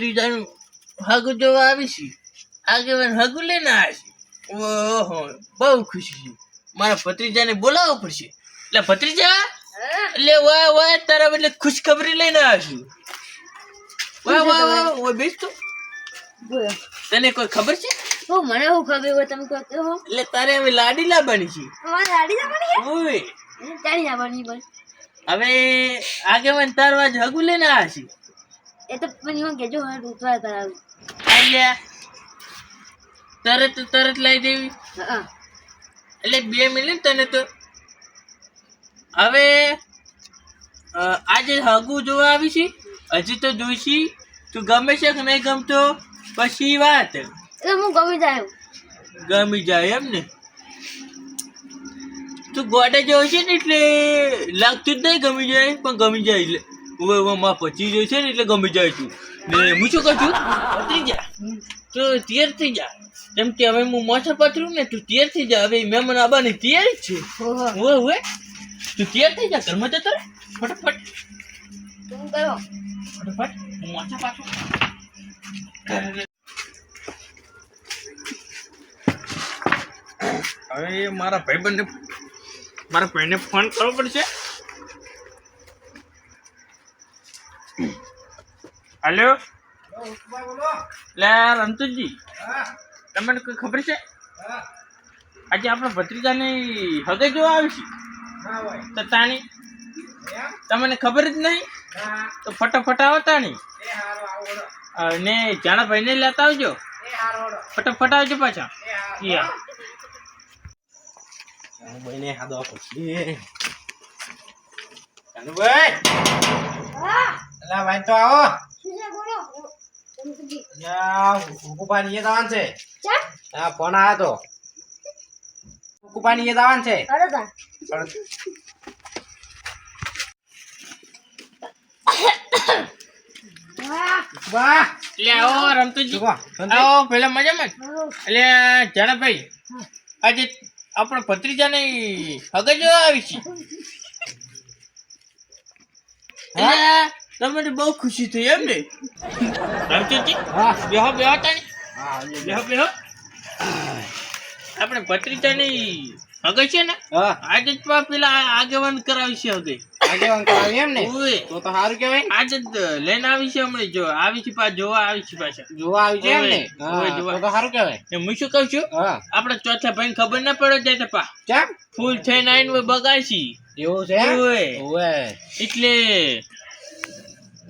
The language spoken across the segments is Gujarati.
ભત્રીજાનું હગું જોવા આવીશી. આગેવાન હગું લઈને આવીશી. ઓહો બહુ ખુશી છે. મારા ભત્રીજાને બોલાવવો પડશે. એટલે ભત્રીજા એટલે વાહ વાહ તારા એટલે ખુશખબરી લઈને આવીશું. વાહ વાહ વાહ ઓય બેસ તું. તને કોઈ ખબર છે? હો મને હું ખબર હોય તમે કહો. એટલે તારે હવે લાડી લાવવાની છે. લાડી લાવવાની ઓય. લાડી લાવવાની બસ હવે આગેવાન તારવા જ હગું લઈને આવીશી. એ તો પણ કેજો હા ઉતવા કરાવું એટલે તરત તરત લઈ દેવી. એટલે બે મિનિટ તને તો. હવે આજે હગું જોવા આવી છે? હજી તો જોઈશી. તું ગમે છે કે નહીં ગમતો પછી વાત. એટલે હું ગમી જાય. ગમી જાય એમ ને. તું ગોડે છે ને એટલે લાગતું જ નહીં ગમી જાય પણ ગમી જાય એટલે. માં પચી જાય છે ને એટલે ગમી જાય છું. ને હું શું કહું છું? પતરી જા. તો તૈયાર થઈ જા. કેમ કે હવે હું મોછા પતરું ને તું તૈયાર થઈ જા. હવે મહેમાન આવવાની તૈયારી જ છે. હો હો ઓવે ઓવે તું તૈયાર થઈ જા. ઘરમાં જતો રે ફટાફટ. તું કરો? ફટાફટ. હું મોછા પાછું હવે મારા ભાઈબંધને મારા ભાઈને ફોન કરવો પડશે. હલો? લે રમતુજી તમને કોઈ ખબર છે? આજે આપણે ભત્રીજાની હગે જોવા આવીશું. તો તાણી તમને ખબર જ નહીં? તો ફટાફટ આવો તાણી. અને જાણા ભાઈને લેતા આવજો. ફટાફટ આવજો પાછા. ભાઈને હાદો પછી કાનુભાઈ અલા ભાઈ તો આવો. હુકુપાની એ દાવાન છે. આ ફોન આવ્યો તો. હુકુપાની એ દાવાન છે. વાહ. એટલે આવો રમતુજી. આવો પેલા મજામાં? એટલે જાણાભાઈ આજે આપણા ભત્રીજાની હગજ આવી છે. એટલે તમને બહુ ખુશી થઈ એમ ને? રમતુજી હા. બેહો બેહો તાણી. હા. બેહો બેહો. આપણે પત્રિકાની હગે છે ને? હા. આજે જ પેલા આગેવાન કરાવી છે હગે. આગેવાન કરાવી એમ ને? તો તો સારું કહેવાય આજે જ લઈને આવી છે હમણાં જો આવી છે પાછ જોવા આવી છે પાછા. જોવા આવી છે એમ ને. તો સારું કહેવાય. ને હું શું કહું છું? આપણે ચોથા ભાઈ ખબર ના પડે જાય પા. કેમ ફૂલ થઈને આવીને બગાડશી. એવું છે ઓય.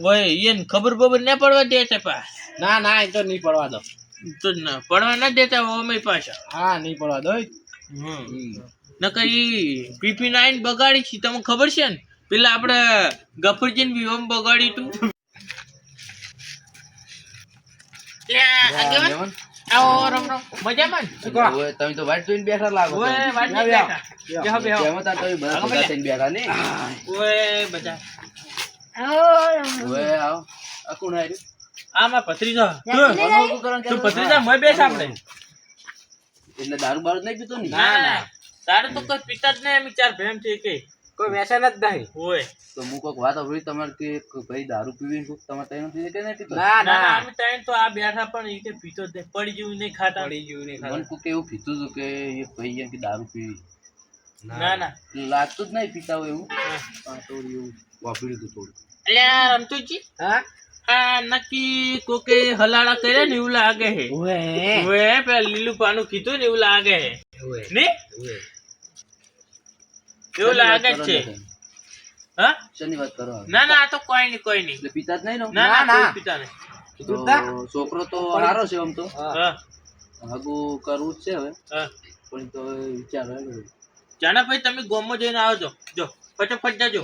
ઓય એને ખબર બબર ના પડવા દે છે પા. ના ના એ તો નહીં પડવા દો. તો ના પડવા ના દેતા અમે પાછા. હા નહીં પડવા દો. નકર ઈ પીપી નાઈન બગાડી છે તમને ખબર છે ને? પેલા આપણે ગફરજીન વિવમ બગાડી તું. આવો રમ રમ. મજામાં તમે તો વાટ જોઈને બેઠા લાગો ઓય, વાટની બેઠા. બેહો, બેહો. તમે બધા આગળ ભેગા લે. થઈને બેઠા ને ઓય, બધા. ઓય, આવો. આ કોણ આયરું? આ ભત્રીજો. તું, લે, લે. શું કરવાનું તું ચાલુ? ભત્રીજા મોય બેસ આપણે. એટલે દારૂ બારૂ નહીં પીતો ને ના, ના. તારે તો કોઈ પિતા જ નહીં અમે ભેમ છે કે કોઈ વ્યસન જ નહીં ઓય તો હું કોઈક વાત સાંભળી તમારે કે ભાઈ દારૂ પીવી કોક તમારે તૈયાર પીવે કે નહીં પીતો ના અમે તો આ બેઠા પણ એ કે પીતો જ નહીં પડી જેવું નહીં ખાતા પડી ગયું નહીં મને કોક એવું પીતું હતું કે એ ભાઈ કે દારૂ પીવી ના ના. લાગતું જ નહીં પીતા હોય એવું? પણ એવું. વાપર્યું હતું થોડું એટલે આ રમતુજી? હા? આ નક્કી કોકે હલાડા કરે ને એવું લાગે હે? ઓએ પેલા લીલું પાનું કીધું ને એવું લાગે હે? ને? એવું લાગે છે. હા? શેની વાત કરો ના ના આ તો કોઈ નહીં કોઈ નહીં. એટલે પીતા જ નહીં ના ના ના. પિતા નહીં. છોકરો તો સારો છે આમ તો. હા. હગું કરવું જ છે હવે. હા. પણ તો વિચાર. જાના ભાઈ તમે ગોમમાં જઈને આવજો જો ફટાફટ જાજો.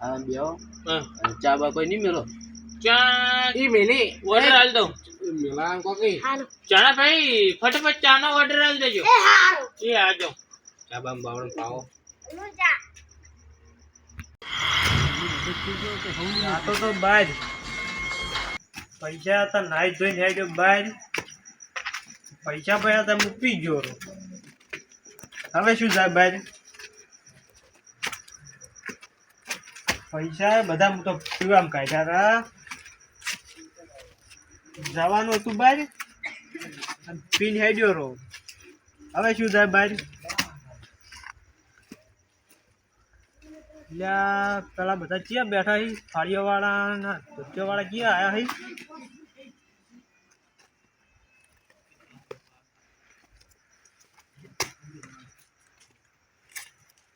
હા બેહો. હા. ચા બા કોઈ નહીં મેલો? ચા ઈ મેલી. ઓર્ડર આલ દઉં. મેલા કોકી. હાલો. જાના ભાઈ ફટાફટ ચાનો ઓર્ડર આલ દેજો. એ હાલો એ આજો. ચા બા બાવણ પાવો. લુજા આ તો તો પૈસા હતા નાઈ ધોઈને હેડ્યો બહાર પૈસા પૈસા તમે મૂકી ગયો રો. હવે શું થાય ભાઈ? પૈસા બધા હું તો પીવામાં કાઢ્યા હતા જવાનું હતું બહાર પીન હેડ્યો રહો. હવે શું થાય ભાઈ? પેલા બધા ક્યાં બેઠા હી? ફાળીઓ વાળા ના ધોતિયો વાળા ક્યાં આયા હી?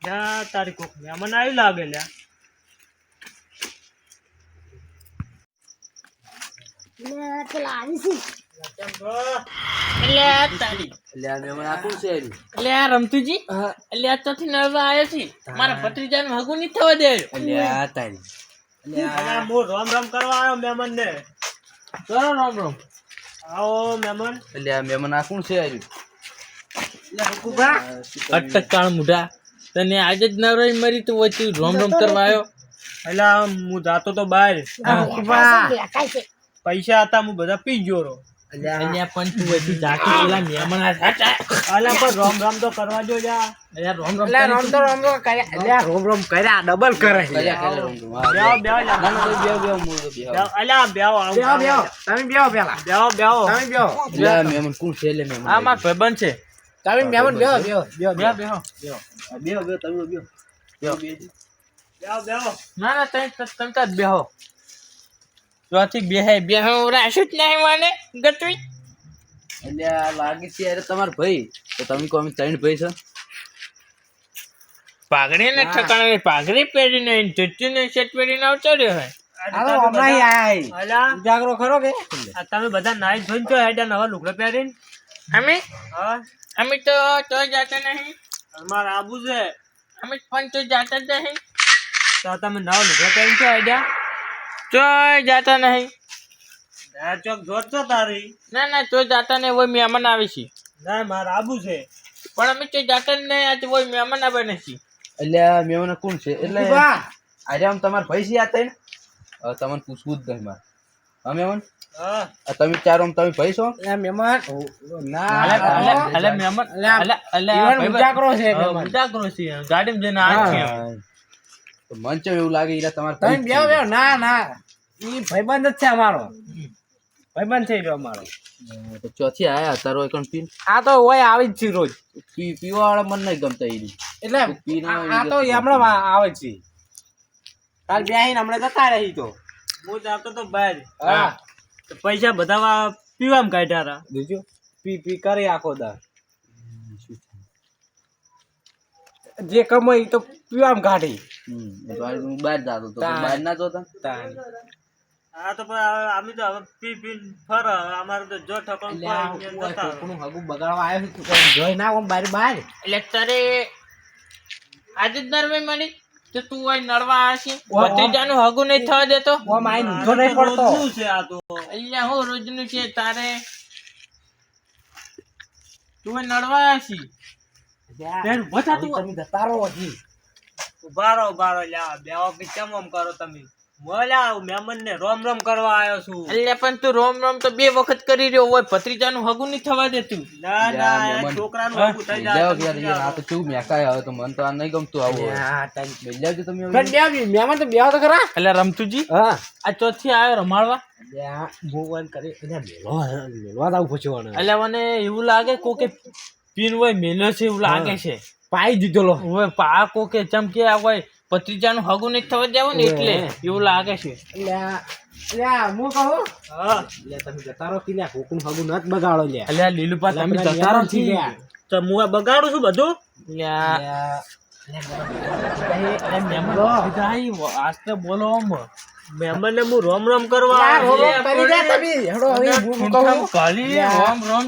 લ્યા તારી કોક મહેમાન આવી લાગે લ્યા. મહેમાન આ કોણ છે? અટક કાળ મુઢા. તને આજે જ નવરાઈ મરી તું વચ્ચે રોમ રોમ કરવા આવ્યો? એટલે હું જાતો તો બહાર. પૈસા હતા હું બધા પી ગયો રહો અહીંયા પણ તું વચ્ચે જાતી પેલા મહેમાન આ સાચા પણ રોમ રોમ તો કરવા જો જા. અલ્યા રોમ રોમ તું. કર્યા, કર્યા રોમ રોમ. મહેમાન કોણ છે એટલે મહેમાન આ માર ભાઈબંધ છે. બેહો બેહો બેહો, બેહો, તમે બેહો. બેહો, બેહો. બેહો બેહો ના ના તઈ ત- તમ તાર બેહો. ચોથી બેહે બેહો રાશું જ નહીં મને ગતવી. એટલે આ લાગે છે યાર તમાર ભાઈ. તો તમે કહો અમે ત્રણ ભાઈ છો? પાઘડી ને ઠકાણે પાઘડી પહેરીને ચચ્ચી ને શર્ટ પહેરીને આવતો રહ્યો હે જાગરો ખરો કે? તમે બધા નાઈ ધોઈને છો હેડા નવા લુગડા પહેરીને. અમે? હા. અમે તો તો જાતા નહીં. અમારે આબુ છે. અમે પણ તો જાતા જ નહીં. તો તમે નવ લીધો કેમ છો આજા તો જાતા નહીં. ના ચોક જોત છો તારી? ના ના તો જાતા નહીં હોય મહેમાન આવે છે. ના મારે આબુ છે. પણ અમે તો જાતા જ નહીં આજે હોય મહેમાન આવે નથી એટલે મહેમાન કોણ છે? એટલે આજે આમ તમારા ભાઈ છે આતે તમને પૂછવું જ નહીં મારે. હા મહેમાન? તમે ચાર તમે ભાઈ છો? મહેમાન. છે છે ગાડીમાં જઈને આ છે. મન એવું લાગે ઈરા તમારે ના જ છે. ભાઈબંધ જ છે અમારો. ભાઈબંધ છે ઈ અમારો. તો ચોથી આયા તારો એકણ પીન? આ તો હોય આવી જ છે રોજ. પી પીવા વાળા મન નહીં ગમતા ઈરી એટલે પી આ તો હમણાં આવે છે. કાલ બેહીને હમણાં જતા રહી તો. હું જાતો તો બહાર હા. પૈસા બધા પીવામાં કાઢ્યા હતા. બીજું? પી પી કરી આખો દાર જે કમાઈ તો પીવામાં કાઢી. હું બહાર જાતો તો બહાર ના જોતા. આ તો પણ અમે તો હવે પી પી ફર અમારે તો જો ઠપણ. કોકનું હગું બગાડવા આવ્યો તું જોઈ ના આમ બારી બહાર એટલે તારે આજે નરવાઈ મળી તો તું હોય નડવા આવશે ભત્રીજાનું હગું નહીં થવા દેતો? ઓ માય ઊંધો નહીં પડતો. શું છે આ તો. અહીંયા હું રોજનું છે તારે? તું નડવા આશી બેન બચા થા તું. તમે જતા રહો હજી. ઉભારો ઉભારો લ્યા બેવા કે કેમ આમ કરો તમે? બોલ્યા મહેમાન ને રોમ રોમ કરવા આવ્યો છું. એટલે પણ તું રોમ રોમ તો બે વખત કરી રહ્યો હોય ભત્રીજાનું હગું નહીં થવા દેતું ના ના યા, આ મહેમાન. છોકરાનું હગું થઈ જાય કે યાર, યાર, આ તો કેવું મેકાય હવે તો મને તો આ નહીં ગમતું આવું હા, તાન. બેહી તમે હવે. પણ તો બેહો તો ખરા એટલે રમતુજી હા. આ ચોથી આવ્યો રમાડવા. ભગવાન કરે એટલે મેલવા મેલવા જ આવું પૂછવાનું એટલે મને એવું લાગે કોકે પીન હોય મેલો છે એવું લાગે છે. પાઈ દીધો લો પા કોકે ચમકે આ હોય ભત્રીજાનું હગું નહીં થવા જાવ ને એટલે એવું લાગે છે. એટલે આ- એટલે આ હું. કહું તમે જતા કે કોકનું હગું નત બગાડો લ્યા. એટલે આ લીલુપા તમે પેલા જતા રહો મહેમાનથી તો હું આ બગાડું છું બધું? એટલે આ- લ્યા, એટલે મહેમાન ભત્રીજા આજ તો બોલો મહેમાન ને હું રોમ રોમ કરવા રોમ રોમ કરી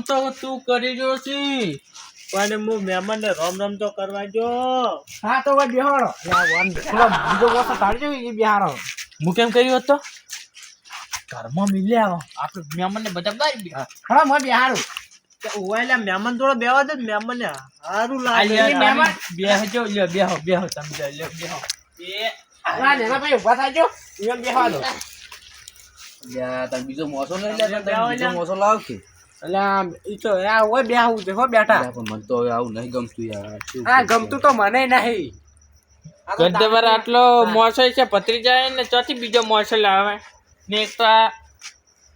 તો તું છી. પણ હું મહેમાન ને રોમ રોમ તો કરવા જો હા તો ભાઈ બેહાડો. બીજો વર્ષ કાઢજો એ બિહારો હું કેમ કર્યું હતો ઘરમાં મિલે આવો આપણે મહેમાનને બધા બહાર હા મોં બિહારું ઓયલા મહેમાન થોડો બેવા દે મહેમાન ને સારું લાગે. મહેમાન. બેહજો લ્યો બેહો બેહો તમે લ્યો, લ્યો બેહો. બે ના નેના ભાઈ ઊભા થાજો. એમ બેહવા દો. બીજો મોસો નહીં લે, બીજો મોસો લાવ કે. એટલે આમ ઈ તો આ હોય બેહવું છે હો બેઠા પણ મને તો હવે આવું નહીં ગમતું યાર. આ ગમતું તો મને નહીં. ગંધવર આટલો મોસલ છે ભત્રીજા ને ચોથી બીજો મોસલ આવે ને એક તો આ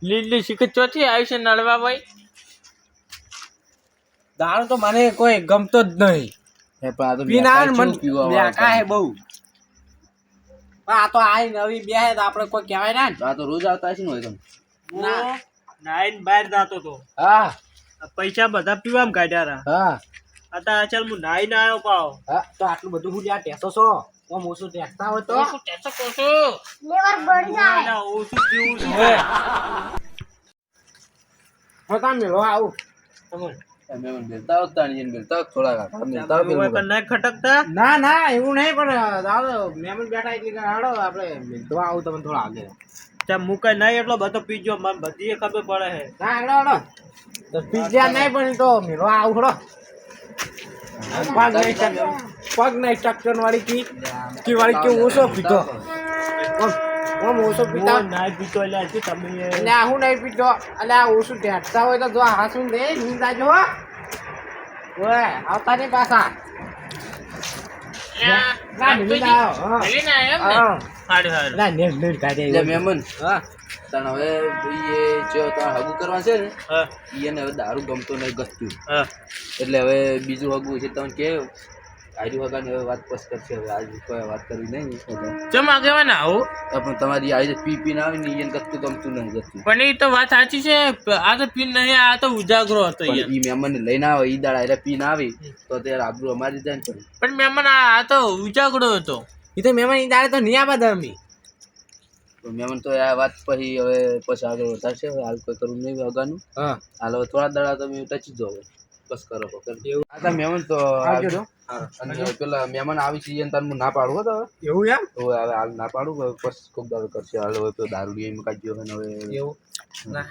લીલી શીખ ચોથી આવી છે નળવા ભાઈ દારૂ તો મને કોઈ ગમતો જ નહીં. હે પણ આ તો પીના મન ચેવું હે બહુ. આ તો આ નવી બે હે તો આપણે કોઈ કહેવાય ના ને. આ તો રોજ આવતા છે ને હોય તમે ના. નાઈન બહાર જાતો તો. હા. પૈસા બધા પીવામાં કાઢ્યા હા. અત્યારે ચાલ હું નાઈન આવ્યો પાવ. હા તો આટલું બધું હું જ્યાં ટેસો છો? ઓમ ઓછું ટેસતા હોય તો? ઓછું ટેસો કોશું. લેવર બળી જાય. ઓછું પીવું છું. હે હો કામ મેલો આવું? તમને. તમે મિલતા મિલતા. મિલતા તમે ના ખટકતા. ના ના એવું નહીં પણ દાદો મેમન બેઠા એટલે હાડો આપણે આવું તમને થોડા આગળ. ત્યાં મુકાય નહીં એટલો બધો પીજો મને બધી ખબર પડે છે ના હાડો હાડો. તો પીઝા નહીં પણ તો મેળવા આવડો પગ નહીં પગ નહીં વાળી કી કી વાળી કે ઓછો પીતો ઓમ ઓછો પીતા ના પીતો એટલે હજી તમે એટલે આ હું નહીં પીતો એટલે આ ઓછું ઢેટતા હોય તો જો હાસું દે નીંદા જો ઓય આવતા નહીં પાછા. દારૂ ગમતો નહીં ગતું હા. એટલે હવે બીજું હગું છે તમે કે આજુ હગાની હવે વાત પસ કરશે. હવે આજ કોઈ વાત કરવી નહીં એટલે. કેવા ના આવું. પણ તમારી આજે પી પીને આવી ને એને ગસતું ગમતું નહીં જતું. પણ એ તો વાત સાચી છે. આ તો પીન નહીં આ તો ઉજાગરો હતો એ મહેમાનને લઈને આવે ઈ દાડા એટલે પીને આવી તો ત્યારે આબરૂ અમારી જાય ને પણ મહેમાન આ તો ઉજાગરો હતો. એ તો મહેમાન ઈ દાડે તો નહીં આવા અમી તો મહેમાન તો આ વાત પછી હવે પછી આગળ વધારશે. હવે હાલ કોઈ કરવું નહીં અગાનું. હા. હાલ થોડા દાડા તમે ટચી દો હવે બસ કરો પકડ આ તો મહેમાન તો આવજો અને પેલા મહેમાન આવી છે એને તાર હું ના પાડું તો એવું એમ? હવે હવે હાલ ના પાડું બસ ખૂબ કોક દાડો કરશે. હાલ હવે તો દારૂ લઈ કાઢ્યો અને હવે એવું? ના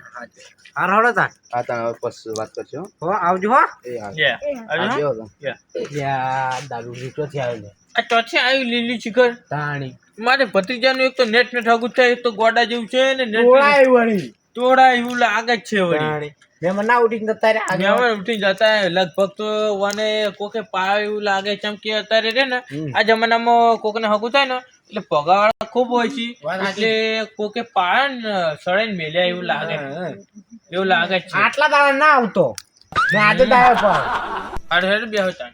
હાર હળો તાર. હા તા હવે પછી વાત કરજો હો. હો આવજો હો. એ હાલ યા. તો. દારૂ લીટો થી આવેલો આ ચોથી આવ્યું લીલી શિખર તાણી. મારે ભત્રીજાનું એક તો નેટ નેટ હગું થાય એક તો ગોડા જેવું છે ને નેટ વળી તોડા એવું લાગે જ છે વળી. મેં ના ઉઠીને જતા રે આગળ મહેમાન ઉઠી જતા લગભગ તો વને કોકે પાય એવું લાગે ચમ કે અત્યારે રે ને આ જમાનામાં કોકને હગું થાય ને એટલે પગાવાળા ખૂબ હોય છે. એટલે કોકે પાય ને સળે ને મેલ્યા એવું લાગે. એવું લાગે છે. આટલા દાડા ના આવતો. મેં આજે દાડે પર હેડ બે હતા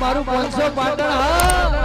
મારું પાંચસો પાટણ હા